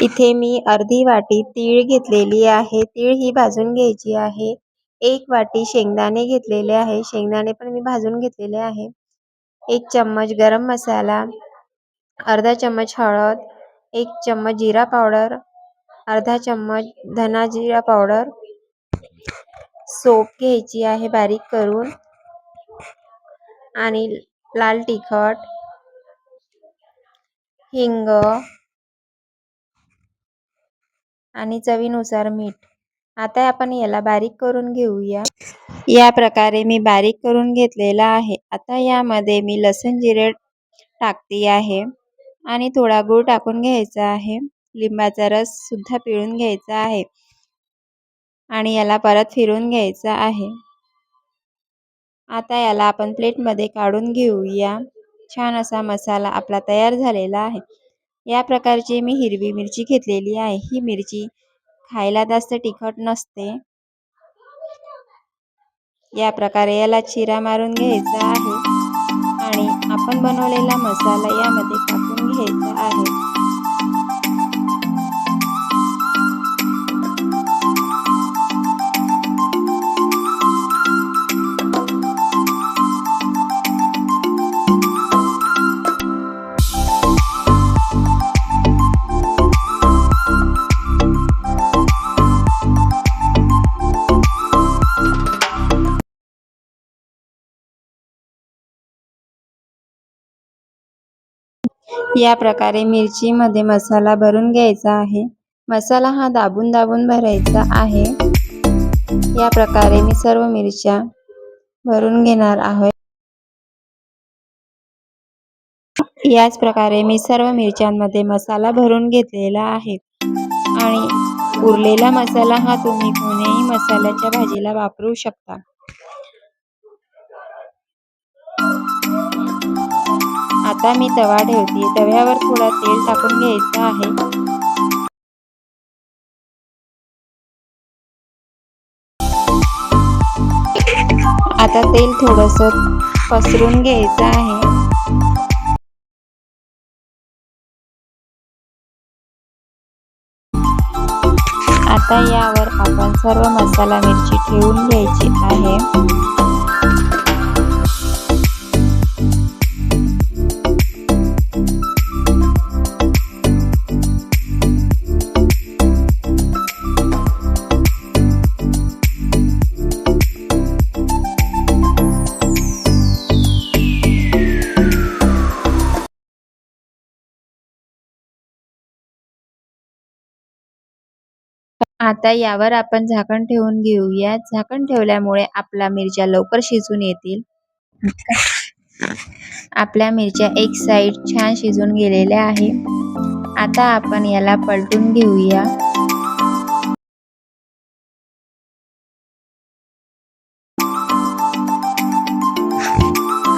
इथे मी अर्धी वाटी तीळ घेतलेली आहे. तीळ ही भाजून घ्यायची आहे. एक वाटी शेंगदाणे घेतलेले आहे. शेंगदाणे पण मी भाजून घेतलेले आहे. एक चम्मच गरम मसाला अर्धा चम्मच हळद एक चम्मच जिरा पावडर अर्धा चम्मच धना जिरा पावडर. सोप घ्यायची आहे बारीक करून. आणि लाल तिखट हिंग आणि चवीनुसार मीठ. आता आपण याला बारीक करून घेऊया. या प्रकारे मी बारीक करून घेतलेला आहे. आता यामध्ये मी लसण जिरे टाकते आहे. आणि थोडा गूळ टाकून घ्यायचा आहे. लिंबाचा रस सुद्धा पिळून घ्यायचा आहे. आणि याला परत फिरून घ्यायचा आहे. आता याला आपण प्लेटमध्ये काढून घेऊया. छान असा मसाला आपला तयार झालेला आहे. या प्रकारची मी हिरवी मिरची घेतलेली आहे. ही मिरची खायला जास्त तिखट नसते. या प्रकारे याला चिरा मारून घ्यायचा आहे. आणि आपण बनवलेला मसाला यामध्ये टाकून घ्यायचा आहे. या प्रकारे मिरचीमध्ये मसाला भरून घ्यायचा आहे. मसाला हा दाबून दाबून भरायचा आहे. या प्रकारे मी सर्व मिरच्या भरून घेणार आहे याच प्रकारे मी सर्व मिरच्यांमध्ये मसाला भरून घेतलेला आहे. आणि उरलेला मसाला हा तुम्ही कोणीही मसाल्याच्या भाजीला वापरू शकता. आता मी तवा ठेवते. तव्यावर थोडा तेल टाकून घ्यायचं आहे. आता तेल थोडस पसरून घ्यायचं आहे. आता यावर आपण सर्व मसाला मिरची ठेवून घ्यायची आहे. आता यावर आपण झाकण ठेवून घेऊया. झाकण ठेवल्यामुळे आपल्या मिरच्या लवकर शिजून येतील. आपल्या मिरच्या एक साइड छान शिजून गेलेल्या आहे आता आपण याला पलटून घेऊया.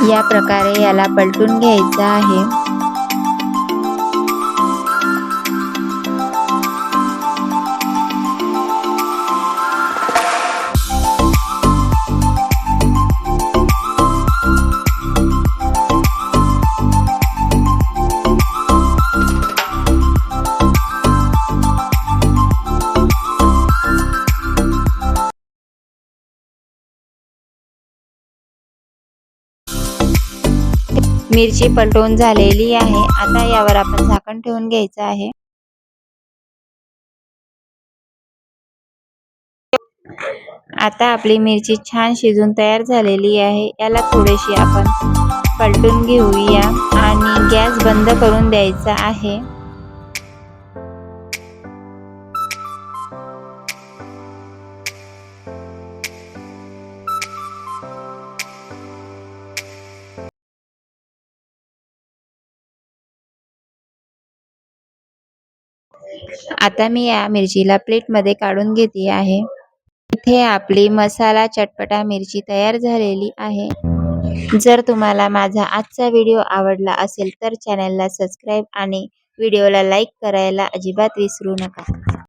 या प्रकारे याला पलटून घ्यायचा आहे. मिरची पलटून झालेली आहे. आता यावर आपण झाकण ठेवून घ्यायचं आहे. आता आपली मिरची छान शिजून तयार झालेली आहे. याला थोडीशी आपण पलटून घेऊया आणि गॅस बंद करून द्यायचा आहे. आता मी या मिरचीला प्लेटमध्ये काढून घेते आहे. इथे आपली मसाला चटपटा मिरची तयार झालेली आहे. जर तुम्हाला माझा आजचा व्हिडिओ आवडला असेल तर चॅनलला सबस्क्राईब आणि व्हिडिओला लाईक करायला अजिबात विसरू नका.